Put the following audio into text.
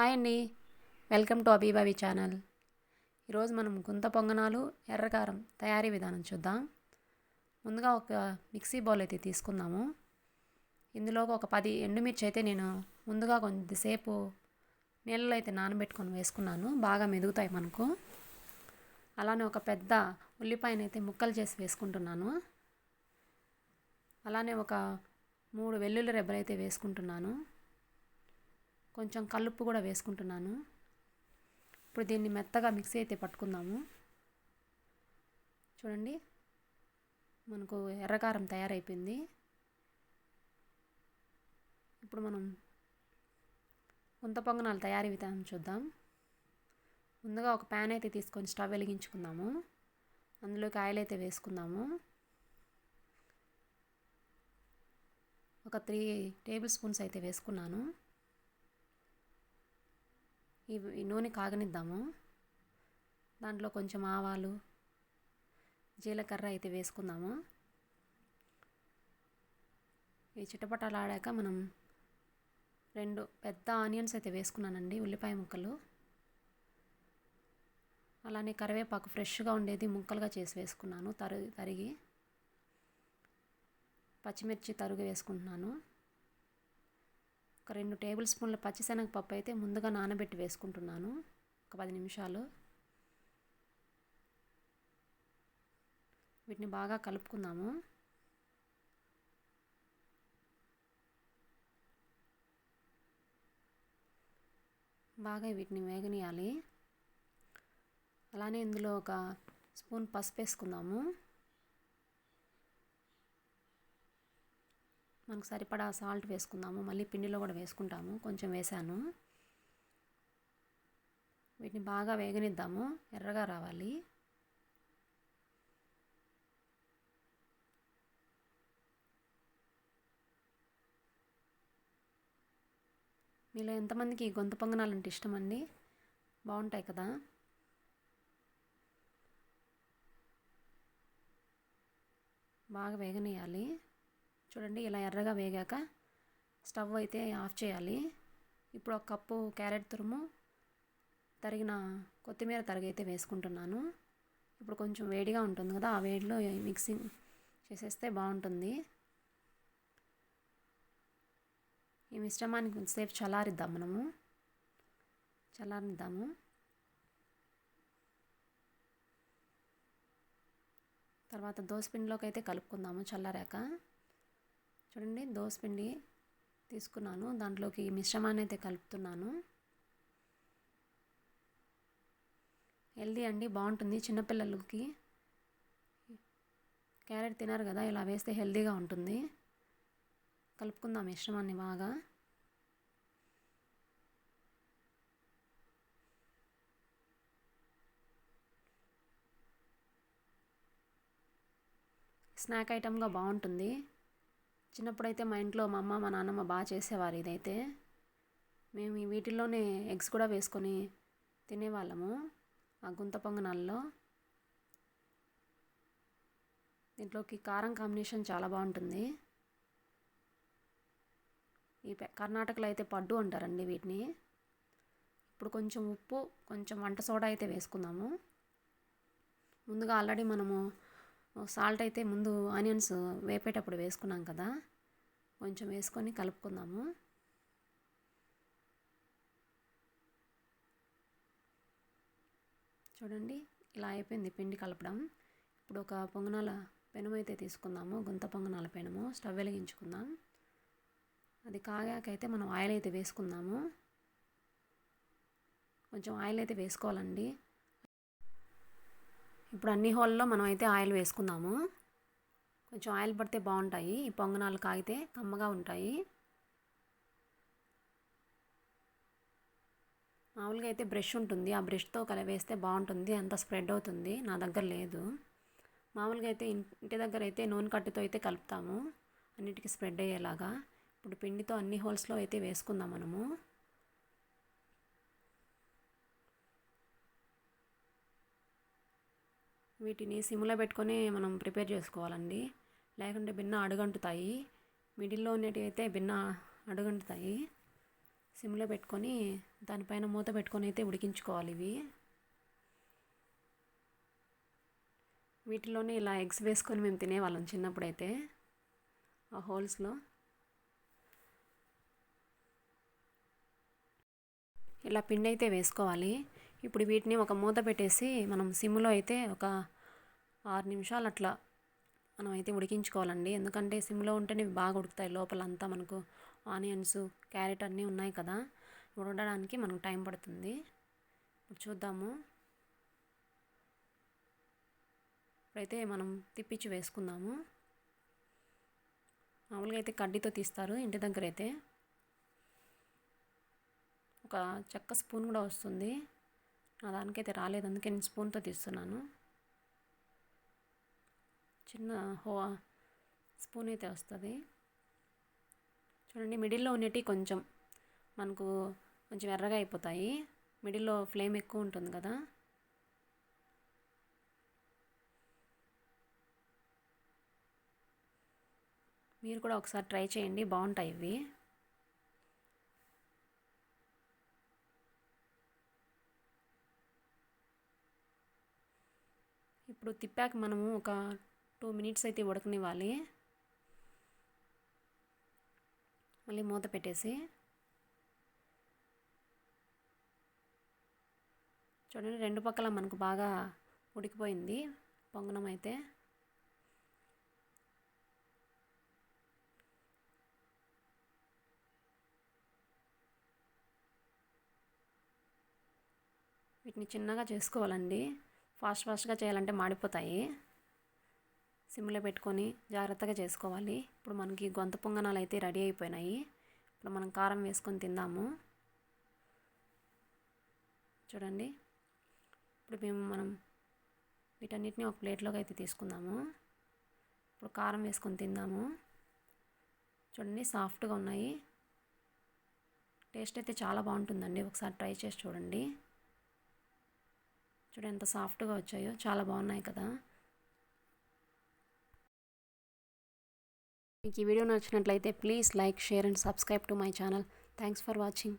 Hi అండి. Welcome to అబీబాబీ channel. ఈరోజు మనం గుంత పొంగనాలు ఎర్రకారం తయారీ విధానం చూద్దాం. ముందుగా ఒక మిక్సీ బౌల్ అయితే తీసుకుందాము. ఇందులో ఒక పది ఎండుమిర్చి అయితే నేను ముందుగా కొద్దిసేపు నీళ్ళలో అయితే నానబెట్టుకొని వేసుకున్నాను. బాగా మెదుగుతాయి మనకు. అలానే ఒక పెద్ద ఉల్లిపాయనైతే ముక్కలు చేసి వేసుకుంటున్నాను. అలానే ఒక మూడు వెల్లుల్లి రెబ్బలు అయితే వేసుకుంటున్నాను. కొంచెం కల్లుప్పు కూడా వేసుకుంటున్నాను. ఇప్పుడు దీన్ని మెత్తగా మిక్సీ అయితే పట్టుకుందాము. చూడండి. మనకు ఎర్రకారం తయారైపోయింది. ఇప్పుడు మనం ఉంత పొంగనాలు తయారీ విధానం చూద్దాం. ముందుగా ఒక ప్యాన్ అయితే తీసుకొని స్టవ్ వెలిగించుకుందాము. అందులోకి ఆయిల్ అయితే వేసుకుందాము. ఒక త్రీ టేబుల్ స్పూన్స్ అయితే వేసుకున్నాను. ఈ నూనె కాగనిద్దాము. దాంట్లో కొంచెం ఆవాలు జీలకర్ర అయితే వేసుకుందాము. ఈ చిటపటాలు ఆడాక మనం రెండు పెద్ద ఆనియన్స్ అయితే వేసుకున్నానండి ఉల్లిపాయ ముక్కలు. అలానే కరివేపాకు ఫ్రెష్గా ఉండేది ముక్కలుగా చేసి వేసుకున్నాను తరు తరిగి పచ్చిమిర్చి తరుగు వేసుకుంటున్నాను. ఒక రెండు టేబుల్ స్పూన్ల పచ్చిశనగపప్పు అయితే ముందుగా నానబెట్టి వేసుకుంటున్నాను. ఒక పది నిమిషాలు. వీటిని బాగా కలుపుకుందాము. బాగా వీటిని వేగనీయాలి. అలానే ఇందులో ఒక స్పూన్ పసుపు వేసుకుందాము. మనకు సరిపడా సాల్ట్ వేసుకుందాము. మళ్ళీ పిండిలో కూడా వేసుకుంటాము. కొంచెం వేసాను. వీటిని బాగా వేగనిద్దాము. ఎర్రగా రావాలి. మీలో ఎంతమందికి గొంతు పొంగనాలు అంటే ఇష్టం అండి బాగుంటాయి కదా? బాగా వేగనేయాలి చూడండి ఇలా ఎర్రగా వేగాక స్టవ్ అయితే ఆఫ్ చేయాలి. ఇప్పుడు ఒక కప్పు క్యారెట్ తురుము తరిగిన కొత్తిమీర తరిగైతే వేసుకుంటున్నాను. ఇప్పుడు కొంచెం వేడిగా ఉంటుంది కదా ఆ వేడిలో మిక్సింగ్ చేసేస్తే బాగుంటుంది. ఈ మిశ్రమాన్ని కొంచెంసేపు చల్లారిద్దాం మనము. చల్లారిద్దాము. తర్వాత దోసపిండిలోకి అయితే కలుపుకుందాము చల్లారాక. చూడండి దోసపిండి తీసుకున్నాను. దాంట్లోకి మిశ్రమాన్ని అయితే కలుపుతున్నాను. హెల్దీ అండి బాగుంటుంది చిన్నపిల్లలకి. క్యారెట్ తినారు కదా ఇలా వేస్తే హెల్దీగా ఉంటుంది. కలుపుకుందాం మిశ్రమాన్ని బాగా. స్నాక్ ఐటమ్గా బాగుంటుంది. చిన్నప్పుడైతే మా ఇంట్లో మా అమ్మ మా నాన్నమ్మ బాగా చేసేవారు ఇదైతే. మేము వీటిల్లోనే ఎగ్స్ కూడా వేసుకొని తినేవాళ్ళము ఆ గుంత పొంగనాల్లో. దీంట్లోకి కారం కాంబినేషన్ చాలా బాగుంటుంది. ఈ కర్ణాటకలో అయితే పడ్డు అంటారండి వీటిని. ఇప్పుడు కొంచెం ఉప్పు కొంచెం వంట సోడా అయితే వేసుకుందాము. ముందుగా ఆల్రెడీ మనము సాల్ట్ అయితే ముందు ఆనియన్స్ వేపేటప్పుడు వేసుకున్నాం కదా కొంచెం వేసుకొని కలుపుకుందాము. చూడండి ఇలా అయిపోయింది పిండి కలపడం. ఇప్పుడు ఒక పొంగనాల పెనుము అయితే తీసుకుందాము గుంత పొంగనాల పెనుము స్టవ్ వెలిగించుకుందాం. అది కాగాకైతే మనం ఆయిల్ అయితే వేసుకుందాము. కొంచెం ఆయిల్ అయితే వేసుకోవాలండి. ఇప్పుడు అన్ని హోల్లో మనం అయితే ఆయిల్ వేసుకుందాము. కొంచెం ఆయిల్ పడితే బాగుంటాయి. ఈ పొంగనాలు కాగితే కమ్మగా ఉంటాయి. మామూలుగా అయితే బ్రష్ ఉంటుంది. ఆ బ్రష్తో కలివేస్తే బాగుంటుంది. అంత స్ప్రెడ్ అవుతుంది. నా దగ్గర లేదు. మామూలుగా అయితే ఇంటి దగ్గర అయితే నూనె కట్టుతో అయితే కలుపుతాము. అన్నిటికీ స్ప్రెడ్ అయ్యేలాగా. ఇప్పుడు పిండితో అన్ని హోల్స్లో అయితే వేసుకుందాం మనము. వీటిని సిమ్లో పెట్టుకొని మనం ప్రిపేర్ చేసుకోవాలండి. లేకుంటే భిన్న అడుగంటుతాయి. మిడిల్లో ఉన్నవి అయితే భిన్న అడుగంటుతాయి. సిమ్లో పెట్టుకొని దానిపైన మూత పెట్టుకొని అయితే ఉడికించుకోవాలి ఇవి. వీటిలోనే ఇలా ఎగ్స్ వేసుకొని మేము తినేవాళ్ళం చిన్నప్పుడైతే. ఆ హోల్స్లో. ఇలా పిండి అయితే వేసుకోవాలి. ఇప్పుడు వీటిని ఒక మూత పెట్టేసి మనం సిమ్లో అయితే ఒక ఆరు నిమిషాలు అట్లా మనం అయితే ఉడికించుకోవాలండి. ఎందుకంటే సిమ్లో ఉంటేనే బాగా ఉడుకుతాయి లోపలంతా మనకు ఆనియన్స్ క్యారెట్ అన్నీ ఉన్నాయి కదా. ఉడకడానికి మనకు టైం పడుతుంది. చూద్దాము. ఇప్పుడైతే మనం తిప్పించి వేసుకుందాము. మామూలుగా అయితే కడ్డీతో తీస్తారు ఇంటి దగ్గర అయితే. ఒక చెక్క స్పూన్ కూడా వస్తుంది. నా దానికైతే రాలేదు. అందుకే నేను స్పూన్తో తీస్తున్నాను. చిన్న హో స్పూన్ అయితే వస్తుంది. చూడండి మిడిల్లో ఉన్నటి కొంచెం మనకు కొంచెం ఎర్రగా అయిపోతాయి. మిడిల్లో ఫ్లేమ్ ఎక్కువ ఉంటుంది కదా. మీరు కూడా ఒకసారి ట్రై చేయండి. బాగుంటాయి ఇవి. ఇప్పుడు తిప్పాక మనము ఒక టూ మినిట్స్ అయితే ఉడకనివ్వాలి. మళ్ళీ మూత పెట్టేసి. చూడండి రెండు పక్కల మనకు బాగా ఉడికిపోయింది పొంగనం అయితే. వీటిని చిన్నగా చేసుకోవాలండి. ఫాస్ట్ ఫాస్ట్గా చేయాలంటే మాడిపోతాయి. సిమ్లో పెట్టుకొని జాగ్రత్తగా చేసుకోవాలి. ఇప్పుడు మనకి గొంత పొంగనాలు అయితే రెడీ అయిపోయినాయి. ఇప్పుడు మనం కారం వేసుకొని తిందాము. చూడండి. ఇప్పుడు మేము మనం వీటన్నిటిని ఒక ప్లేట్లోకి అయితే తీసుకుందాము. ఇప్పుడు కారం వేసుకొని తిందాము. చూడండి సాఫ్ట్గా ఉన్నాయి. టేస్ట్ అయితే చాలా బాగుంటుందండి. ఒకసారి ట్రై చేసి చూడండి. చూడండి ఎంత సాఫ్ట్గా వచ్చాయో చాలా బాగున్నాయి కదా. మీకు ఈ వీడియో నచ్చినట్లయితే please like share and subscribe to my channel. Thanks for watching.